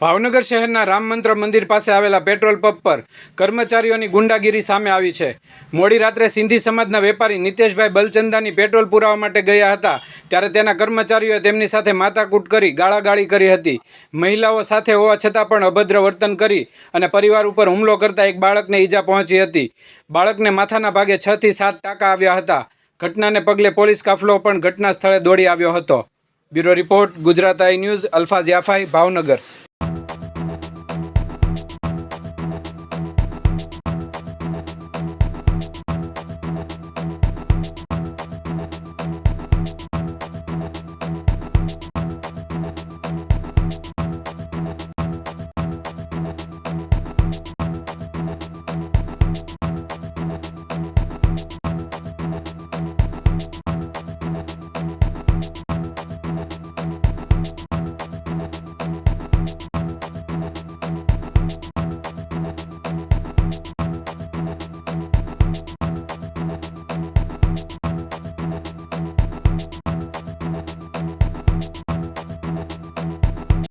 ભાવનગર શહેરના રામ મંત્ર મંદિર પાસે આવેલા પેટ્રોલ પંપ પર કર્મચારીઓની ગુંડાગીરી સામે આવી છે. મોડી રાત્રે સિંધી સમાજના વેપારી નિતેશભાઈ બલચંદાની પેટ્રોલ પુરાવા માટે ગયા હતા, ત્યારે તેના કર્મચારીઓએ તેમની સાથે માથાકૂટ કરી ગાળાગાળી કરી હતી. મહિલાઓ સાથે હોવા છતાં પણ અભદ્ર વર્તન કરી અને પરિવાર ઉપર હુમલો કરતા એક બાળકને ઈજા પહોંચી હતી. બાળકને માથાના ભાગે છ થી સાત ટાંકા આવ્યા હતા. ઘટનાને પગલે પોલીસ કાફલો પણ ઘટના સ્થળે દોડી આવ્યો હતો. Bureau report Gujarat I news Alfaz Yafai Bhavnagar.